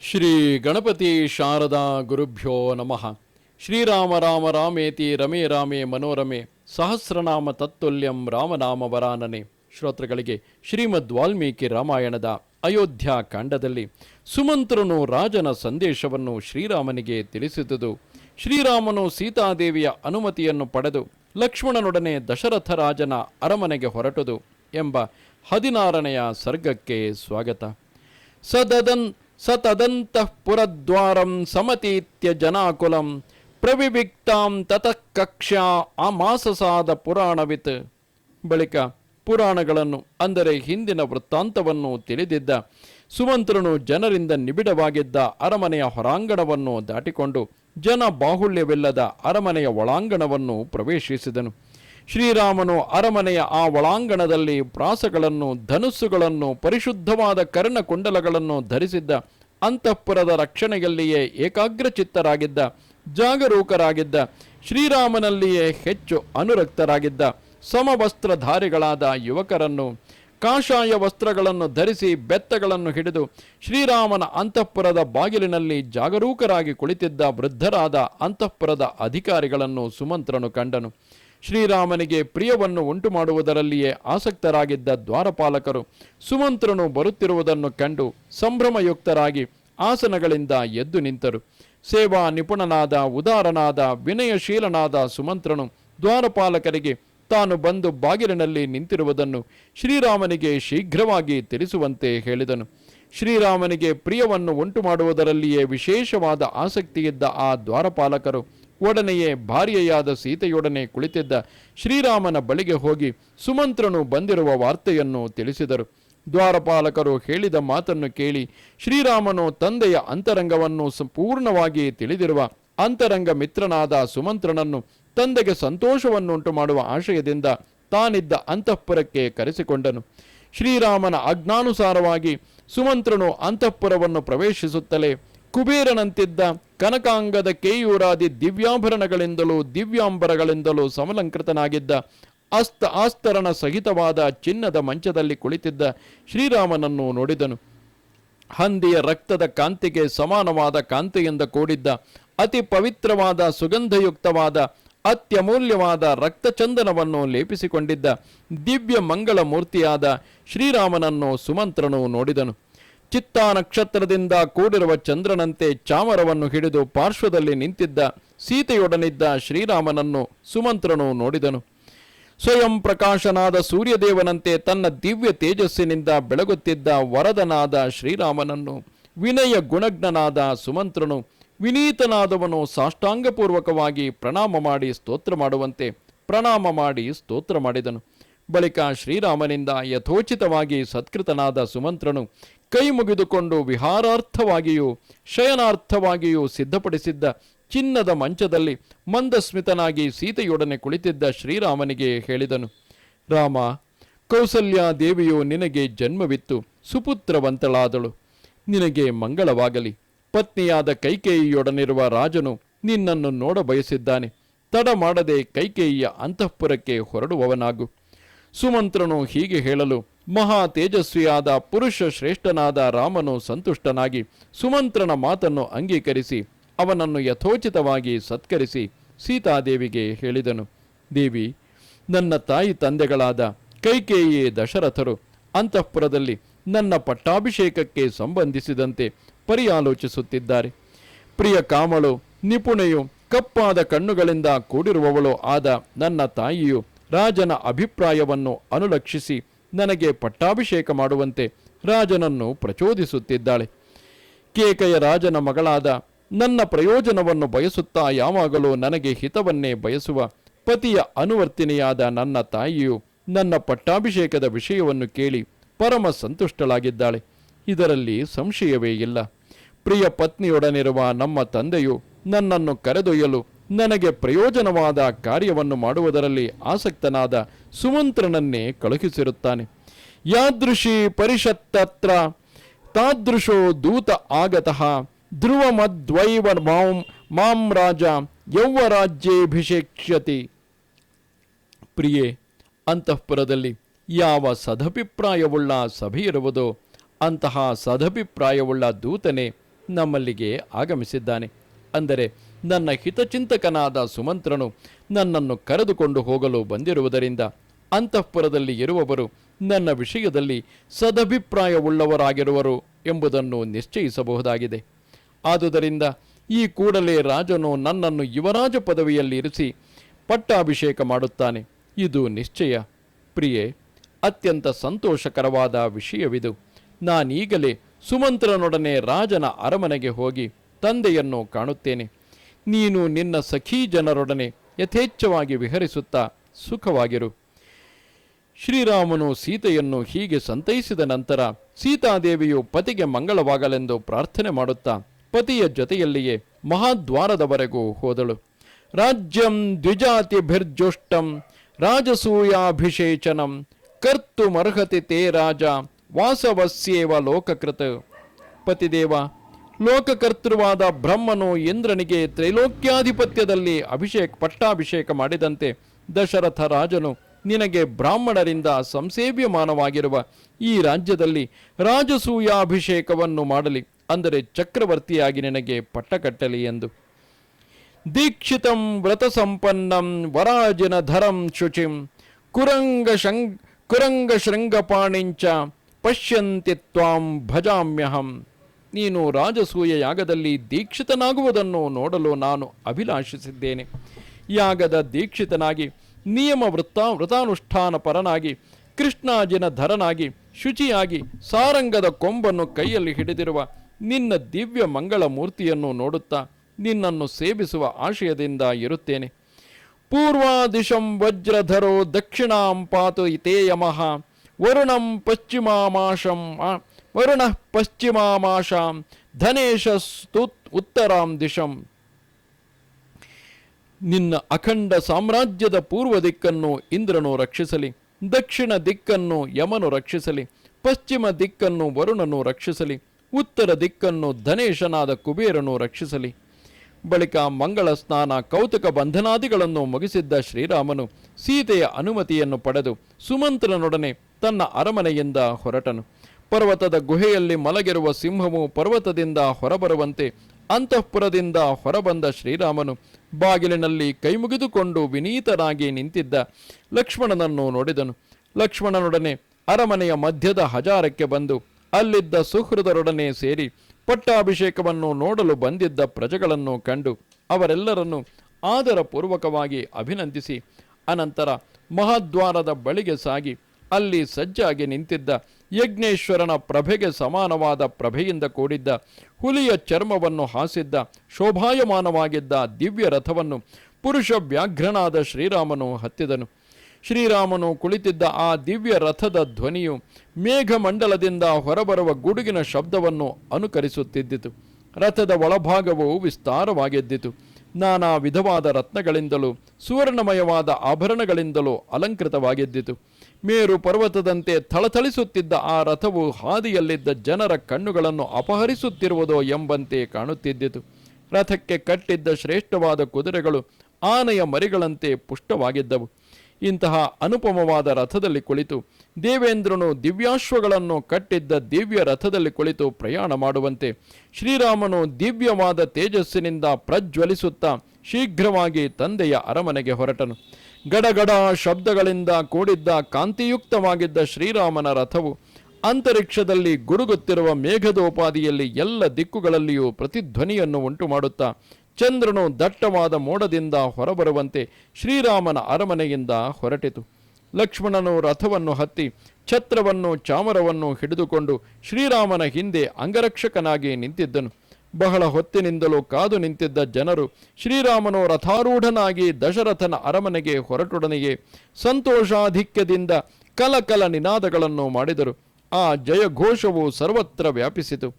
ಶ್ರೀ ಗಣಪತಿ ಶಾರದಾ ಗುರುಭ್ಯೋ ನಮಃ. ಶ್ರೀರಾಮ ರಾಮ ರಾಮೇತಿ ರಮೇ ರಾಮೇ ಮನೋರಮೆ ಸಹಸ್ರನಾಮ ತತ್ತುಲ್ಯಂ ರಾಮನಾಮ ವರಾನನೆ. ಶ್ರೋತೃಗಳಿಗೆ ಶ್ರೀಮದ್ ವಾಲ್ಮೀಕಿ ರಾಮಾಯಣದ ಅಯೋಧ್ಯ ಕಾಂಡದಲ್ಲಿ ಸುಮಂತ್ರನು ರಾಜನ ಸಂದೇಶವನ್ನು ಶ್ರೀರಾಮನಿಗೆ ತಿಳಿಸಿದುದು. ಶ್ರೀರಾಮನು ಸೀತಾದೇವಿಯ ಅನುಮತಿಯನ್ನು ಪಡೆದು ಲಕ್ಷ್ಮಣನೊಡನೆ ದಶರಥ ರಾಜನ ಅರಮನೆಗೆ ಹೊರಟುದು ಎಂಬ ಹದಿನಾರನೆಯ ಸರ್ಗಕ್ಕೆ ಸ್ವಾಗತ. ಸದದನ್ ಪುರದ್ವಾರಂ ಸಮತೀತ್ಯ ಜನಾಕುಲಂ ಪ್ರವಿವಿಕ್ತಾಂ ತತಃ ಕಕ್ಷ್ಯಾ ಮಾಸಸಾದ ಪುರಾಣವಿತ್ ಬಳಿಕ ಪುರಾಣಗಳನ್ನು, ಅಂದರೆ ಹಿಂದಿನ ವೃತ್ತಾಂತವನ್ನು ತಿಳಿದಿದ್ದ ಸುಮಂತ್ರನು ಜನರಿಂದ ನಿಬಿಡವಾಗಿದ್ದ ಅರಮನೆಯ ಹೊರಾಂಗಣವನ್ನು ದಾಟಿಕೊಂಡು ಜನ ಬಾಹುಳ್ಯವಿಲ್ಲದ ಅರಮನೆಯ ಒಳಾಂಗಣವನ್ನು ಪ್ರವೇಶಿಸಿದನು. ಶ್ರೀರಾಮನು ಅರಮನೆಯ ಆ ಒಳಾಂಗಣದಲ್ಲಿ ಪ್ರಾಸಗಳನ್ನು, ಧನುಸ್ಸುಗಳನ್ನು, ಪರಿಶುದ್ಧವಾದ ಕರ್ಣಕುಂಡಲಗಳನ್ನು ಧರಿಸಿದ್ದ ಅಂತಃಪುರದ ರಕ್ಷಣೆಯಲ್ಲಿಯೇ ಏಕಾಗ್ರಚಿತ್ತರಾಗಿದ್ದ, ಜಾಗರೂಕರಾಗಿದ್ದ, ಶ್ರೀರಾಮನಲ್ಲಿಯೇ ಹೆಚ್ಚು ಅನುರಕ್ತರಾಗಿದ್ದ ಸಮವಸ್ತ್ರಧಾರಿಗಳಾದ ಯುವಕರನ್ನು, ಕಾಷಾಯ ವಸ್ತ್ರಗಳನ್ನು ಧರಿಸಿ ಬೆತ್ತಗಳನ್ನು ಹಿಡಿದು ಶ್ರೀರಾಮನ ಅಂತಃಪುರದ ಬಾಗಿಲಿನಲ್ಲಿ ಜಾಗರೂಕರಾಗಿ ಕುಳಿತಿದ್ದ ವೃದ್ಧರಾದ ಅಂತಃಪುರದ ಅಧಿಕಾರಿಗಳನ್ನು ಸುಮಂತ್ರನು ಕಂಡನು. ಶ್ರೀರಾಮನಿಗೆ ಪ್ರಿಯವನ್ನು ಉಂಟು ಮಾಡುವುದರಲ್ಲಿಯೇ ಆಸಕ್ತರಾಗಿದ್ದ ದ್ವಾರಪಾಲಕರು ಸುಮಂತ್ರನು ಬರುತ್ತಿರುವುದನ್ನು ಕಂಡು ಸಂಭ್ರಮಯುಕ್ತರಾಗಿ ಆಸನಗಳಿಂದ ಎದ್ದು ನಿಂತರು. ಸೇವಾ ನಿಪುಣನಾದ, ಉದಾರನಾದ, ವಿನಯಶೀಲನಾದ ಸುಮಂತ್ರನು ದ್ವಾರಪಾಲಕರಿಗೆ ತಾನು ಬಂದು ಬಾಗಿಲಿನಲ್ಲಿ ನಿಂತಿರುವುದನ್ನು ಶ್ರೀರಾಮನಿಗೆ ಶೀಘ್ರವಾಗಿ ತಿಳಿಸುವಂತೆ ಹೇಳಿದನು. ಶ್ರೀರಾಮನಿಗೆ ಪ್ರಿಯವನ್ನು ಉಂಟು ಮಾಡುವುದರಲ್ಲಿಯೇ ವಿಶೇಷವಾದ ಆಸಕ್ತಿಯಿದ್ದ ಆ ದ್ವಾರಪಾಲಕರು ಒಡನೆಯೇ ಭಾರ್ಯೆಯಾದ ಸೀತೆಯೊಡನೆ ಕುಳಿತಿದ್ದ ಶ್ರೀರಾಮನ ಬಳಿಗೆ ಹೋಗಿ ಸುಮಂತ್ರನು ಬಂದಿರುವ ವಾರ್ತೆಯನ್ನು ತಿಳಿಸಿದರು. ದ್ವಾರಪಾಲಕರು ಹೇಳಿದ ಮಾತನ್ನು ಕೇಳಿ ಶ್ರೀರಾಮನು ತಂದೆಯ ಅಂತರಂಗವನ್ನು ಸಂಪೂರ್ಣವಾಗಿ ತಿಳಿದಿರುವ ಅಂತರಂಗ ಮಿತ್ರನಾದ ಸುಮಂತ್ರನನ್ನು ತಂದೆಗೆ ಸಂತೋಷವನ್ನುಂಟು ಮಾಡುವ ಆಶಯದಿಂದ ತಾನಿದ್ದ ಅಂತಃಪುರಕ್ಕೆ ಕರೆಸಿಕೊಂಡನು. ಶ್ರೀರಾಮನ ಆಜ್ಞಾನುಸಾರವಾಗಿ ಸುಮಂತ್ರನು ಅಂತಃಪುರವನ್ನು ಪ್ರವೇಶಿಸುತ್ತಲೇ ಕುಬೇರನಂತಿದ್ದ ಕನಕಾಂಗದ ಕೇಯೂರಾದಿ ದಿವ್ಯಾಭರಣಗಳಿಂದಲೂ ದಿವ್ಯಾಂಬರಗಳಿಂದಲೂ ಸಮಲಂಕೃತನಾಗಿದ್ದ ಅಸ್ತ ಆಸ್ತರಣ ಸಹಿತವಾದ ಚಿನ್ನದ ಮಂಚದಲ್ಲಿ ಕುಳಿತಿದ್ದ ಶ್ರೀರಾಮನನ್ನು ನೋಡಿದನು. ಹಂದಿಯ ರಕ್ತದ ಕಾಂತಿಗೆ ಸಮಾನವಾದ ಕಾಂತಿಯಿಂದ ಕೂಡಿದ್ದ ಅತಿ ಪವಿತ್ರವಾದ ಸುಗಂಧಯುಕ್ತವಾದ ಅತ್ಯಮೂಲ್ಯವಾದ ರಕ್ತಚಂದನವನ್ನು ಲೇಪಿಸಿಕೊಂಡಿದ್ದ ದಿವ್ಯ ಮಂಗಳ ಮೂರ್ತಿಯಾದ ಶ್ರೀರಾಮನನ್ನು ಸುಮಂತ್ರನು ನೋಡಿದನು. ಚಿತ್ತಾ ನಕ್ಷತ್ರದಿಂದ ಕೂಡಿರುವ ಚಂದ್ರನಂತೆ ಚಾಮರವನ್ನು ಹಿಡಿದು ಪಾರ್ಶ್ವದಲ್ಲಿ ನಿಂತಿದ್ದ ಸೀತೆಯೊಡನಿದ್ದ ಶ್ರೀರಾಮನನ್ನು ಸುಮಂತ್ರನು ನೋಡಿದನು. ಸ್ವಯಂ ಪ್ರಕಾಶನಾದ ಸೂರ್ಯದೇವನಂತೆ ತನ್ನ ದಿವ್ಯ ತೇಜಸ್ಸಿನಿಂದ ಬೆಳಗುತ್ತಿದ್ದ ವರದನಾದ ಶ್ರೀರಾಮನನ್ನು ವಿನಯ ಗುಣಜ್ಞನಾದ ಸುಮಂತ್ರನು ವಿನೀತನಾದವನು ಸಾಷ್ಟಾಂಗಪೂರ್ವಕವಾಗಿ ಪ್ರಣಾಮ ಮಾಡಿ ಸ್ತೋತ್ರ ಮಾಡುವಂತೆ ಪ್ರಣಾಮ ಮಾಡಿ ಸ್ತೋತ್ರ ಮಾಡಿದನು. ಬಳಿಕ ಶ್ರೀರಾಮನಿಂದ ಯಥೋಚಿತವಾಗಿ ಸತ್ಕೃತನಾದ ಸುಮಂತ್ರನು ಕೈ ಮುಗಿದುಕೊಂಡು ವಿಹಾರಾರ್ಥವಾಗಿಯೂ ಶಯನಾರ್ಥವಾಗಿಯೂ ಸಿದ್ಧಪಡಿಸಿದ್ದ ಚಿನ್ನದ ಮಂಚದಲ್ಲಿ ಮಂದಸ್ಮಿತನಾಗಿ ಸೀತೆಯೊಡನೆ ಕುಳಿತಿದ್ದ ಶ್ರೀರಾಮನಿಗೆ ಹೇಳಿದನು, ರಾಮ, ಕೌಸಲ್ಯ ದೇವಿಯು ನಿನಗೆ ಜನ್ಮವಿತ್ತು, ಸುಪುತ್ರವಂತಳಾದಳು. ನಿನಗೆ ಮಂಗಳವಾಗಲಿ. ಪತ್ನಿಯಾದ ಕೈಕೇಯಿಯೊಡನಿರುವ ರಾಜನು ನಿನ್ನನ್ನು ನೋಡಬಯಸಿದ್ದಾನೆ. ತಡ ಮಾಡದೆ ಕೈಕೇಯಿಯ ಅಂತಃಪುರಕ್ಕೆ ಹೊರಡುವವನಾಗು. ಸುಮಂತ್ರನು ಹೀಗೆ ಹೇಳಲು, ಮಹಾ ತೇಜಸ್ವಿಯಾದ ಪುರುಷ ಶ್ರೇಷ್ಠನಾದ ರಾಮನು ಸಂತುಷ್ಟನಾಗಿ ಸುಮಂತ್ರನ ಮಾತನ್ನು ಅಂಗೀಕರಿಸಿ, ಅವನನ್ನು ಯಥೋಚಿತವಾಗಿ ಸತ್ಕರಿಸಿ ಸೀತಾದೇವಿಗೆ ಹೇಳಿದನು. ದೇವಿ, ನನ್ನ ತಾಯಿ ತಂದೆಗಳಾದ ಕೈಕೇಯಿ ದಶರಥರು ಅಂತಃಪುರದಲ್ಲಿ ನನ್ನ ಪಟ್ಟಾಭಿಷೇಕಕ್ಕೆ ಸಂಬಂಧಿಸಿದಂತೆ ಪರಿಯಾಲೋಚಿಸುತ್ತಿದ್ದಾರೆ. ಪ್ರಿಯ ಕಾಮಳು, ನಿಪುಣೆಯು ಕಪ್ಪಾದ ಕಣ್ಣುಗಳಿಂದ ಕೂಡಿರುವವಳು ಆದ ನನ್ನ ತಾಯಿಯು ರಾಜನ ಅಭಿಪ್ರಾಯವನ್ನು ಅನುಲಕ್ಷಿಸಿ ನನಗೆ ಪಟ್ಟಾಭಿಷೇಕ ಮಾಡುವಂತೆ ರಾಜನನ್ನು ಪ್ರಚೋದಿಸುತ್ತಿದ್ದಾಳೆ. ಕೇಕೆಯ ರಾಜನ ಮಗಳಾದ ನನ್ನ ಪ್ರಯೋಜನವನ್ನು ಬಯಸುತ್ತಾ ಯಾವಾಗಲೂ ನನಗೆ ಹಿತವನ್ನೇ ಬಯಸುವ ಪತಿಯ ಅನುವರ್ತಿನಿಯಾದ ನನ್ನ ತಾಯಿಯು ನನ್ನ ಪಟ್ಟಾಭಿಷೇಕದ ವಿಷಯವನ್ನು ಕೇಳಿ ಪರಮ ಸಂತುಷ್ಟಳಾಗಿದ್ದಾಳೆ. ಇದರಲ್ಲಿ ಸಂಶಯವೇ ಇಲ್ಲ. ಪ್ರಿಯ ಪತ್ನಿಯೊಡನಿರುವ ನಮ್ಮ ತಂದೆಯು ನನ್ನನ್ನು ಕರೆದೊಯ್ಯಲು ನನಗೆ ಪ್ರಯೋಜನವಾದ ಕಾರ್ಯವನ್ನು ಮಾಡುವುದರಲ್ಲಿ ಆಸಕ್ತನಾದ ಸುಮಂತ್ರನನ್ನೇ ಕಳುಹಿಸಿರುತ್ತಾನೆ. ಯಾದೃಶಿ ಪರಿಷತ್ತತ್ರ ತಾದೃಶೋ ದೂತ ಆಗತಃ ಧ್ರುವ ಮದ್ವೈವ ಮಾಂ ಮಾಂ ರಾಜ, ಯೌವರಾಜ್ಯೇಭಿಷೇಕ್ಷ್ಯತಿ. ಪ್ರಿಯೆ, ಅಂತಃಪುರದಲ್ಲಿ ಯಾವ ಸದಭಿಪ್ರಾಯವುಳ್ಳ ಸಭೆಯಿರುವುದೋ ಅಂತಹ ಸದಭಿಪ್ರಾಯವುಳ್ಳ ದೂತನೇ ನಮ್ಮಲ್ಲಿಗೆ ಆಗಮಿಸಿದ್ದಾನೆ. ಅಂದರೆ ನನ್ನ ಹಿತಚಿಂತಕನಾದ ಸುಮಂತ್ರನು ನನ್ನನ್ನು ಕರೆದುಕೊಂಡು ಹೋಗಲು ಬಂದಿರುವುದರಿಂದ ಅಂತಃಪುರದಲ್ಲಿ ಇರುವವರು ನನ್ನ ವಿಷಯದಲ್ಲಿ ಸದಭಿಪ್ರಾಯವುಳ್ಳವರಾಗಿರುವರು ಎಂಬುದನ್ನು ನಿಶ್ಚಯಿಸಬಹುದಾಗಿದೆ. ಆದುದರಿಂದ ಈ ಕೂಡಲೇ ರಾಜನು ನನ್ನನ್ನು ಯುವರಾಜ ಪದವಿಯಲ್ಲಿ ಇರಿಸಿ ಪಟ್ಟಾಭಿಷೇಕ ಮಾಡುತ್ತಾನೆ. ಇದು ನಿಶ್ಚಯ. ಪ್ರಿಯೆ, ಅತ್ಯಂತ ಸಂತೋಷಕರವಾದ ವಿಷಯವಿದು. ನಾನೀಗಲೇ ಸುಮಂತ್ರನೊಡನೆ ರಾಜನ ಅರಮನೆಗೆ ಹೋಗಿ ತಂದೆಯನ್ನು ಕಾಣುತ್ತೇನೆ. ನೀನು ನಿನ್ನ ಸಖೀ ಜನರೊಡನೆ ಯಥೇಚ್ಛವಾಗಿ ವಿಹರಿಸುತ್ತಾ ಸುಖವಾಗಿರು. ಶ್ರೀರಾಮನು ಸೀತೆಯನ್ನು ಹೀಗೆ ಸಂತೈಸಿದ ನಂತರ ಸೀತಾದೇವಿಯು ಪತಿಗೆ ಮಂಗಳವಾಗಲೆಂದು ಪ್ರಾರ್ಥನೆ ಮಾಡುತ್ತಾ ಪತಿಯ ಜೊತೆಯಲ್ಲಿಯೇ ಮಹಾದ್ವಾರದವರೆಗೂ ಹೋದಳು. ರಾಜ್ಯಂ ದ್ವಿಜಾತಿಭಿರ್ಜುಷ್ಟಂ ರಾಜಸೂಯಾಭಿಷೇಚನಂ ಕರ್ತುಮರ್ಹತಿ ತೇ ರಾಜ ವಾಸವಸ್ಯೇವ ಲೋಕಕೃತ. ಪತಿದೇವ ಲೋಕಕರ್ತೃವಾದ ಬ್ರಹ್ಮನು ಇಂದ್ರನಿಗೆ ತ್ರೈಲೋಕ್ಯಾಧಿಪತ್ಯದಲ್ಲಿ ಅಭಿಷೇಕ್ ಪಟ್ಟಾಭಿಷೇಕ ಮಾಡಿದಂತೆ ದಶರಥ ರಾಜನು ನಿನಗೆ ಬ್ರಾಹ್ಮಣರಿಂದ ಸಂಸೇವ್ಯಮಾನವಾಗಿರುವ ಈ ರಾಜ್ಯದಲ್ಲಿ ರಾಜಸೂಯಾಭಿಷೇಕವನ್ನು ಮಾಡಲಿ, ಅಂದರೆ ಚಕ್ರವರ್ತಿಯಾಗಿ ನಿನಗೆ ಪಟ್ಟ ಕಟ್ಟಲಿ ಎಂದು. ದೀಕ್ಷಿತಂ ವ್ರತ ಸಂಪನ್ನಂ ವರಾಜಿನ ಧರಂ ಶುಚಿಂ ಕುರಂಗ ಶಂಗ್ ಕುರಂಗ ಶೃಂಗಪಾಣಿಂಚ ಪಶ್ಯಂತಿ ತ್ವಾಂ ಭಜಾಮ್ಯಹಂ. ನೀನು ರಾಜಸೂಯ ಯಾಗದಲ್ಲಿ ದೀಕ್ಷಿತನಾಗುವುದನ್ನು ನೋಡಲು ನಾನು ಅಭಿಲಾಷಿಸಿದ್ದೇನೆ. ಯಾಗದ ದೀಕ್ಷಿತನಾಗಿ, ನಿಯಮ ವೃತ್ತ ವ್ರತಾನುಷ್ಠಾನ ಪರನಾಗಿ, ಕೃಷ್ಣಾಜಿನ ಧರನಾಗಿ, ಶುಚಿಯಾಗಿ ಸಾರಂಗದ ಕೊಂಬನ್ನು ಕೈಯಲ್ಲಿ ಹಿಡಿದಿರುವ ನಿನ್ನ ದಿವ್ಯ ಮಂಗಳ ಮೂರ್ತಿಯನ್ನು ನೋಡುತ್ತಾ ನಿನ್ನನ್ನು ಸೇವಿಸುವ ಆಶಯದಿಂದ ಇರುತ್ತೇನೆ. ಪೂರ್ವಾದಿಶಂ ವಜ್ರಧರೋ ದಕ್ಷಿಣಾಂ ಪಾತು ಇತೇ ಯಮಃ, ವರುಣಂ ಪಶ್ಚಿಮಾಮಾಶಂ ವರುಣಃ ಪಶ್ಚಿಮಾಮಾಶಾಂ ಧನೇಶಸ್ತು ಉತ್ತರಾಂ ದಿಶಂ. ನಿನ್ನ ಅಖಂಡ ಸಾಮ್ರಾಜ್ಯದ ಪೂರ್ವ ದಿಕ್ಕನ್ನು ಇಂದ್ರನು ರಕ್ಷಿಸಲಿ, ದಕ್ಷಿಣ ದಿಕ್ಕನ್ನು ಯಮನು ರಕ್ಷಿಸಲಿ, ಪಶ್ಚಿಮ ದಿಕ್ಕನ್ನು ವರುಣನು ರಕ್ಷಿಸಲಿ, ಉತ್ತರ ದಿಕ್ಕನ್ನು ಧನೇಶನಾದ ಕುಬೇರನು ರಕ್ಷಿಸಲಿ. ಬಳಿಕ ಮಂಗಳ ಸ್ನಾನ ಕೌತುಕ ಬಂಧನಾದಿಗಳನ್ನು ಮುಗಿಸಿದ್ದ ಶ್ರೀರಾಮನು ಸೀತೆಯ ಅನುಮತಿಯನ್ನು ಪಡೆದು ಸುಮಂತ್ರನೊಡನೆ ತನ್ನ ಅರಮನೆಯಿಂದ ಹೊರಟನು. ಪರ್ವತದ ಗುಹೆಯಲ್ಲಿ ಮಲಗಿರುವ ಸಿಂಹವು ಪರ್ವತದಿಂದ ಹೊರಬರುವಂತೆ ಅಂತಃಪುರದಿಂದ ಹೊರಬಂದ ಶ್ರೀರಾಮನು ಬಾಗಿಲಿನಲ್ಲಿ ಕೈಮುಗಿದುಕೊಂಡು ವಿನೀತನಾಗಿ ನಿಂತಿದ್ದ ಲಕ್ಷ್ಮಣನನ್ನು ನೋಡಿದನು. ಲಕ್ಷ್ಮಣನೊಡನೆ ಅರಮನೆಯ ಮಧ್ಯದ ಹಜಾರಕ್ಕೆ ಬಂದು ಅಲ್ಲಿದ್ದ ಸುಹೃದರೊಡನೆ ಸೇರಿ ಪಟ್ಟಾಭಿಷೇಕವನ್ನು ನೋಡಲು ಬಂದಿದ್ದ ಪ್ರಜೆಗಳನ್ನು ಕಂಡು ಅವರೆಲ್ಲರನ್ನು ಆದರಪೂರ್ವಕವಾಗಿ ಅಭಿನಂದಿಸಿ, ಅನಂತರ ಮಹಾದ್ವಾರದ ಬಳಿಗೆ ಸಾಗಿ ಅಲ್ಲಿ ಸಜ್ಜಾಗಿ ನಿಂತಿದ್ದ ಯಜ್ಞೇಶ್ವರನ ಪ್ರಭೆಗೆ ಸಮಾನವಾದ ಪ್ರಭೆಯಿಂದ ಕೂಡಿದ್ದ ಹುಲಿಯ ಚರ್ಮವನ್ನು ಹಾಸಿದ್ದ ಶೋಭಾಯಮಾನವಾಗಿದ್ದ ದಿವ್ಯ ರಥವನ್ನು ಪುರುಷ ವ್ಯಾಘ್ರನಾದ ಶ್ರೀರಾಮನು ಹತ್ತಿದನು. ಶ್ರೀರಾಮನು ಕುಳಿತಿದ್ದ ಆ ದಿವ್ಯ ರಥದ ಧ್ವನಿಯು ಮೇಘಮಂಡಲದಿಂದ ಹೊರಬರುವ ಗುಡುಗಿನ ಶಬ್ದವನ್ನು ಅನುಕರಿಸುತ್ತಿದ್ದಿತು. ರಥದ ಒಳಭಾಗವು ವಿಸ್ತಾರವಾಗಿದ್ದಿತು. ನಾನಾ ವಿಧವಾದ ರತ್ನಗಳಿಂದಲೂ ಸುವರ್ಣಮಯವಾದ ಆಭರಣಗಳಿಂದಲೂ ಅಲಂಕೃತವಾಗಿದ್ದಿತು. ಮೇರು ಪರ್ವತದಂತೆ ಥಳಥಳಿಸುತ್ತಿದ್ದ ಆ ರಥವು ಹಾದಿಯಲ್ಲಿದ್ದ ಜನರ ಕಣ್ಣುಗಳನ್ನು ಅಪಹರಿಸುತ್ತಿರುವುದೋ ಎಂಬಂತೆ ಕಾಣುತ್ತಿದ್ದಿತು. ರಥಕ್ಕೆ ಕಟ್ಟಿದ್ದ ಶ್ರೇಷ್ಠವಾದ ಕುದುರೆಗಳು ಆನೆಯ ಮರಿಗಳಂತೆ ಪುಷ್ಟವಾಗಿದ್ದವು. ಇಂತಹ ಅನುಪಮವಾದ ರಥದಲ್ಲಿ ಕುಳಿತು ದೇವೇಂದ್ರನು ದಿವ್ಯಾಶ್ವಗಳನ್ನು ಕಟ್ಟಿದ್ದ ದಿವ್ಯ ರಥದಲ್ಲಿ ಕುಳಿತು ಪ್ರಯಾಣ ಮಾಡುವಂತೆ ಶ್ರೀರಾಮನು ದಿವ್ಯವಾದ ತೇಜಸ್ಸಿನಿಂದ ಪ್ರಜ್ವಲಿಸುತ್ತಾ ಶೀಘ್ರವಾಗಿ ತಂದೆಯ ಅರಮನೆಗೆ ಹೊರಟನು. ಗಡಗಡ ಶಬ್ದಗಳಿಂದ ಕೂಡಿದ್ದ ಕಾಂತಿಯುಕ್ತವಾಗಿದ್ದ ಶ್ರೀರಾಮನ ರಥವು ಅಂತರಿಕ್ಷದಲ್ಲಿ ಗುರುಗುತ್ತಿರುವ ಮೇಘದೋಪಾದಿಯಲ್ಲಿ ಎಲ್ಲ ದಿಕ್ಕುಗಳಲ್ಲಿಯೂ ಪ್ರತಿಧ್ವನಿಯನ್ನು ಉಂಟು ಮಾಡುತ್ತಾ ಚಂದ್ರನು ದಟ್ಟವಾದ ಮೋಡದಿಂದ ಹೊರಬರುವಂತೆ ಶ್ರೀರಾಮನ ಅರಮನೆಯಿಂದ ಹೊರಟಿತು. ಲಕ್ಷ್ಮಣನು ರಥವನ್ನು ಹತ್ತಿ ಛತ್ರವನ್ನು ಚಾಮರವನ್ನು ಹಿಡಿದುಕೊಂಡು ಶ್ರೀರಾಮನ ಹಿಂದೆ ಅಂಗರಕ್ಷಕನಾಗಿ ನಿಂತಿದ್ದನು. ಬಹಳ ಹೊತ್ತಿನಿಂದಲೂ ಕಾದು ನಿಂತಿದ್ದ ಜನರು ಶ್ರೀರಾಮನು ರಥಾರೂಢನಾಗಿ ದಶರಥನ ಅರಮನೆಗೆ ಹೊರಟೊಡನೆಯೇ ಸಂತೋಷಾಧಿಕ್ಯದಿಂದ ಕಲಕಲ ನಿನಾದಗಳನ್ನು ಮಾಡಿದರು. ಆ ಜಯಘೋಷವು ಸರ್ವತ್ರ ವ್ಯಾಪಿಸಿತು.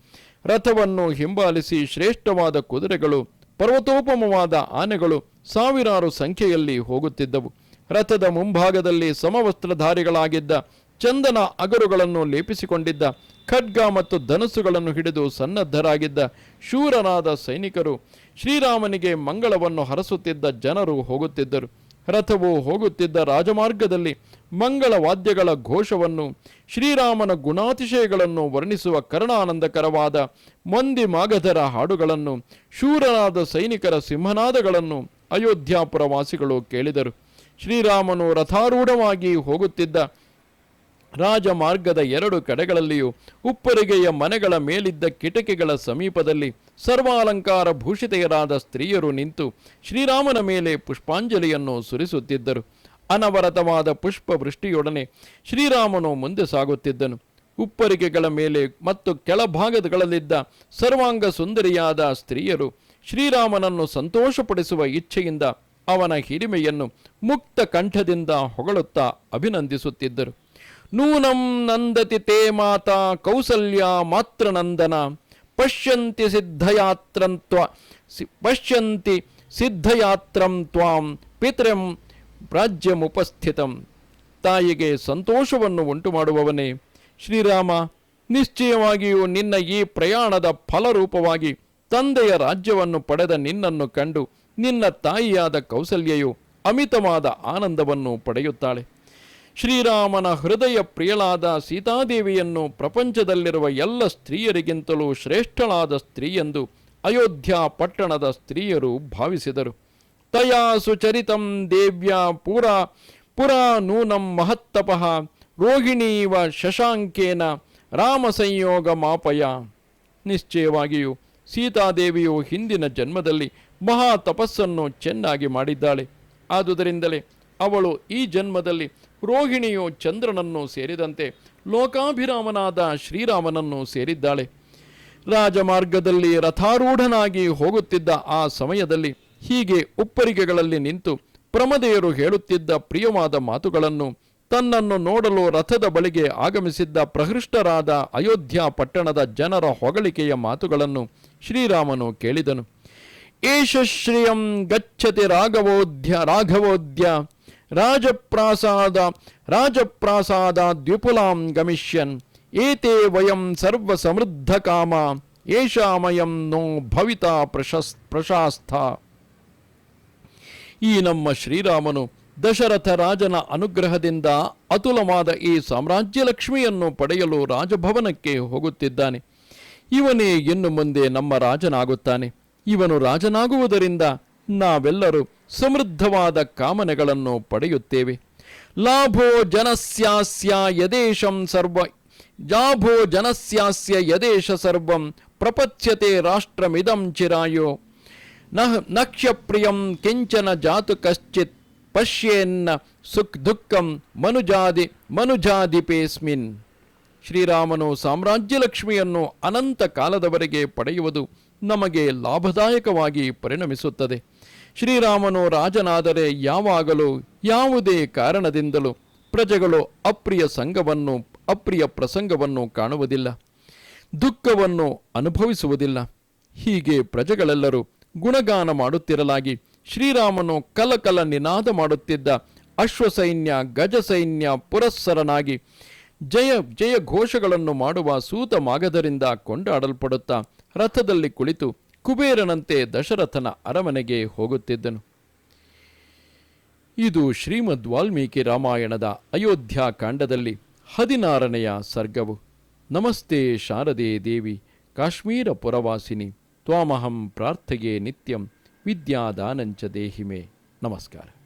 ರಥವನ್ನು ಹಿಂಬಾಲಿಸಿ ಶ್ರೇಷ್ಠವಾದ ಕುದುರೆಗಳು, ಪರ್ವತೋಪಮವಾದ ಆನೆಗಳು ಸಾವಿರಾರು ಸಂಖ್ಯೆಯಲ್ಲಿ ಹೋಗುತ್ತಿದ್ದವು. ರಥದ ಮುಂಭಾಗದಲ್ಲಿ ಸಮವಸ್ತ್ರಧಾರಿಗಳಾಗಿದ್ದ ಚಂದನ ಅಗರುಗಳನ್ನು ಲೇಪಿಸಿಕೊಂಡಿದ್ದ ಖಡ್ಗ ಮತ್ತು ಧನಸ್ಸುಗಳನ್ನು ಹಿಡಿದು ಸನ್ನದ್ಧರಾಗಿದ್ದ ಶೂರನಾದ ಸೈನಿಕರು ಶ್ರೀರಾಮನಿಗೆ ಮಂಗಳವನ್ನು ಹರಸುತ್ತಿದ್ದ ಜನರು ಹೋಗುತ್ತಿದ್ದರು. ರಥವು ಹೋಗುತ್ತಿದ್ದ ರಾಜಮಾರ್ಗದಲ್ಲಿ ಮಂಗಳ ವಾದ್ಯಗಳ ಘೋಷವನ್ನು, ಶ್ರೀರಾಮನ ಗುಣಾತಿಶಯಗಳನ್ನು ವರ್ಣಿಸುವ ಕರುಣಾನಂದಕರವಾದ ಮಂದಿ ಮಾಗಧರ ಹಾಡುಗಳನ್ನು, ಶೂರನಾದ ಸೈನಿಕರ ಸಿಂಹನಾದಗಳನ್ನು ಅಯೋಧ್ಯಾಪುರ ವಾಸಿಗಳು ಕೇಳಿದರು. ಶ್ರೀರಾಮನು ರಥಾರೂಢವಾಗಿ ಹೋಗುತ್ತಿದ್ದ ರಾಜಮಾರ್ಗದ ಎರಡು ಕಡೆಗಳಲ್ಲಿಯೂ ಉಪ್ಪರಿಗೆಯ ಮನೆಗಳ ಮೇಲಿದ್ದ ಕಿಟಕಿಗಳ ಸಮೀಪದಲ್ಲಿ ಸರ್ವಾಲಂಕಾರ ಭೂಷಿತೆಯರಾದ ಸ್ತ್ರೀಯರು ನಿಂತು ಶ್ರೀರಾಮನ ಮೇಲೆ ಪುಷ್ಪಾಂಜಲಿಯನ್ನು ಸುರಿಸುತ್ತಿದ್ದರು. ಅನವರತವಾದ ಪುಷ್ಪವೃಷ್ಟಿಯೊಡನೆ ಶ್ರೀರಾಮನು ಮುಂದೆ ಸಾಗುತ್ತಿದ್ದನು. ಉಪ್ಪರಿಗೆಗಳ ಮೇಲೆ ಮತ್ತು ಕೆಳಭಾಗಗಳಲ್ಲಿದ್ದ ಸರ್ವಾಂಗ ಸುಂದರಿಯಾದ ಸ್ತ್ರೀಯರು ಶ್ರೀರಾಮನನ್ನು ಸಂತೋಷಪಡಿಸುವ ಇಚ್ಛೆಯಿಂದ ಅವನ ಹಿರಿಮೆಯನ್ನು ಮುಕ್ತ ಕಂಠದಿಂದ ಹೊಗಳುತ್ತಾ ಅಭಿನಂದಿಸುತ್ತಿದ್ದರು. ನೂನಂ ನಂದತಿ ತೇ ಮಾತಾ ಕೌಸಲ್ಯ ಮಾತೃನಂದನ ಪಶ್ಯಂತಿ ಸಿದ್ಧಯಾತ್ರಂತ್ವ ಪಶ್ಯಂತಿ ಸಿದ್ಧಯಾತ್ರಂ ತ್ವಾಂ. ಪಿತೃಂ ರಾಜ್ಯಮುಪಸ್ಥಿತಂ ತಾಯಿಗೆ ಸಂತೋಷವನ್ನು ಉಂಟು ಮಾಡುವವನೇ ಶ್ರೀರಾಮ, ನಿಶ್ಚಯವಾಗಿಯೂ ನಿನ್ನ ಈ ಪ್ರಯಾಣದ ಫಲರೂಪವಾಗಿ ತಂದೆಯ ರಾಜ್ಯವನ್ನು ಪಡೆದ ನಿನ್ನನ್ನು ಕಂಡು ನಿನ್ನ ತಾಯಿಯಾದ ಕೌಸಲ್ಯೆಯು ಅಮಿತವಾದ ಆನಂದವನ್ನು ಪಡೆಯುತ್ತಾಳೆ. ಶ್ರೀರಾಮನ ಹೃದಯ ಪ್ರಿಯಳಾದ ಸೀತಾದೇವಿಯನ್ನು ಪ್ರಪಂಚದಲ್ಲಿರುವ ಎಲ್ಲ ಸ್ತ್ರೀಯರಿಗಿಂತಲೂ ಶ್ರೇಷ್ಠಳಾದ ಸ್ತ್ರೀಯೆಂದು ಅಯೋಧ್ಯ ಪಟ್ಟಣದ ಸ್ತ್ರೀಯರು ಭಾವಿಸಿದರು. ತಯಾ ಸುಚರಿತಂ ದೇವ್ಯ ಪುರ, ಪುರಾ ನೂನಂ ಮಹತ್ತಪಃ, ರೋಹಿಣೀವ ಶಶಾಂಕೇನ ರಾಮ ಸಂಯೋಗ ಮಾಪಯ. ನಿಶ್ಚಯವಾಗಿಯೂ ಸೀತಾದೇವಿಯು ಹಿಂದಿನ ಜನ್ಮದಲ್ಲಿ ಮಹಾ ತಪಸ್ಸನ್ನು ಚೆನ್ನಾಗಿ ಮಾಡಿದ್ದಾಳೆ. ಆದುದರಿಂದಲೇ ಅವಳು ಈ ಜನ್ಮದಲ್ಲಿ ರೋಹಿಣಿಯು ಚಂದ್ರನನ್ನು ಸೇರಿದಂತೆ ಲೋಕಾಭಿರಾಮನಾದ ಶ್ರೀರಾಮನನ್ನು ಸೇರಿದ್ದಾಳೆ. ರಾಜಮಾರ್ಗದಲ್ಲಿ ರಥಾರೂಢನಾಗಿ ಹೋಗುತ್ತಿದ್ದ ಆ ಸಮಯದಲ್ಲಿ ಹೀಗೆ ಉಪ್ಪರಿಗೆಗಳಲ್ಲಿ ನಿಂತು ಪ್ರಮದೆಯರು ಹೇಳುತ್ತಿದ್ದ ಪ್ರಿಯವಾದ ಮಾತುಗಳನ್ನು ತನ್ನನ್ನು ನೋಡಲು ರಥದ ಬಳಿಗೆ ಆಗಮಿಸಿದ್ದ ಪ್ರಹೃಷ್ಟರಾದ ಅಯೋಧ್ಯ ಪಟ್ಟಣದ ಜನರ ಹೊಗಳಿಕೆಯ ಮಾತುಗಳನ್ನು ಶ್ರೀರಾಮನು ಕೇಳಿದನು. ಏಷಶ್ರಿಯಂ ಗಚ್ಚತಿ ರಾಘವೋದ್ಯ ರಾಘವೋದ್ಯ ರಾಜಪ್ರಾಸಾದ ರಾಜಪ್ರಾಸಾದ ದ್ವಿಪುಲಾಂ ಗಮಿಷ್ಯನ್. ಏತೆ ವಯಂ ಸರ್ವ ಸಮೃದ್ಧ ಕಾಮ ಏಷಾಮಯಂ ನೋ ಭವಿತಾ ಪ್ರಶಸ್ ಪ್ರಶಾಸ್ತ ಈ ನಮ್ಮ ಶ್ರೀರಾಮನು ದಶರಥ ರಾಜನ ಅನುಗ್ರಹದಿಂದ ಅತುಲವಾದ ಈ ಸಾಮ್ರಾಜ್ಯ ಲಕ್ಷ್ಮಿಯನ್ನು ಪಡೆಯಲು ರಾಜಭವನಕ್ಕೆ ಹೋಗುತ್ತಿದ್ದಾನೆ. ಇವನೇ ಇನ್ನು ಮುಂದೆ ನಮ್ಮ ರಾಜನಾಗುತ್ತಾನೆ. ಇವನು ರಾಜನಾಗುವುದರಿಂದ ನಾವೆಲ್ಲರೂ ಸಮೃದ್ಧವಾದ ಕಾಮನೆಗಳನ್ನು ಪಡೆಯುತ್ತೇವೆ. ಲಾಭೋ ಜನಸ್ಯಾಸ್ಯ ಯದೇಶಂ ಸರ್ವ ಜಾಭೋ ಜನಸ್ಯಾಸ್ಯ ಯದೇಶ ಸರ್ವಂ ಪ್ರಪಚ್ಯತೆ ರಾಷ್ಟ್ರಮಿದಂ ಚಿರಾಯೋ. ನಕ್ಷ್ಯಪ್ರಿಯಂ ಕಿಂಚನ ಜಾತು ಕಶ್ಚಿತ್ ಪಶ್ಯೇನ್ನ ಸುಖ್ ದುಃಖಂ ಮನುಜಾದಿ ಮನುಜಾದಿಪೇಸ್ಮಿನ್. ಶ್ರೀರಾಮನು ಸಾಮ್ರಾಜ್ಯ ಲಕ್ಷ್ಮಿಯನ್ನು ಅನಂತ ಕಾಲದವರೆಗೆ ಪಡೆಯುವುದು ನಮಗೆ ಲಾಭದಾಯಕವಾಗಿ ಪರಿಣಮಿಸುತ್ತದೆ. ಶ್ರೀರಾಮನು ರಾಜನಾದರೆ ಯಾವಾಗಲೂ ಯಾವುದೇ ಕಾರಣದಿಂದಲೂ ಪ್ರಜೆಗಳು ಅಪ್ರಿಯ ಸಂಘವನ್ನು, ಅಪ್ರಿಯ ಪ್ರಸಂಗವನ್ನು ಕಾಣುವುದಿಲ್ಲ, ದುಃಖವನ್ನು ಅನುಭವಿಸುವುದಿಲ್ಲ. ಹೀಗೆ ಪ್ರಜೆಗಳೆಲ್ಲರೂ ಗುಣಗಾನ ಮಾಡುತ್ತಿರಲಾಗಿ ಶ್ರೀರಾಮನು ಕಲಕಲ ನಿನಾದ ಮಾಡುತ್ತಿದ್ದ ಅಶ್ವಸೈನ್ಯ, ಗಜಸೈನ್ಯ ಪುರಸ್ಸರನಾಗಿ ಜಯ ಜಯ ಘೋಷಗಳನ್ನು ಮಾಡುವ ಸೂತ ಮಾಗದರಿಂದ ಕೊಂಡಾಡಲ್ಪಡುತ್ತಾ ರಥದಲ್ಲಿ ಕುಳಿತು ಕುಬೇರನಂತೆ ದಶರಥನ ಅರಮನೆಗೆ ಹೋಗುತ್ತಿದ್ದನು. ಇದು ಶ್ರೀಮದ್ ವಾಲ್ಮೀಕಿ ರಾಮಾಯಣದ ಅಯೋಧ್ಯ ಕಾಂಡದಲ್ಲಿ ಹದಿನಾರನೆಯ ಸರ್ಗವು. ನಮಸ್ತೆ ಶಾರದೆ ದೇವಿ, ಕಾಶ್ಮೀರ ಪುರವಾಸಿನಿ, ತ್ವಾಮಹಂ ಪ್ರಾರ್ಥೆಯೇ ನಿತ್ಯಂ, ವಿದ್ಯಾದಾನಂಚ ದೇಹಿಮೆ. ನಮಸ್ಕಾರ.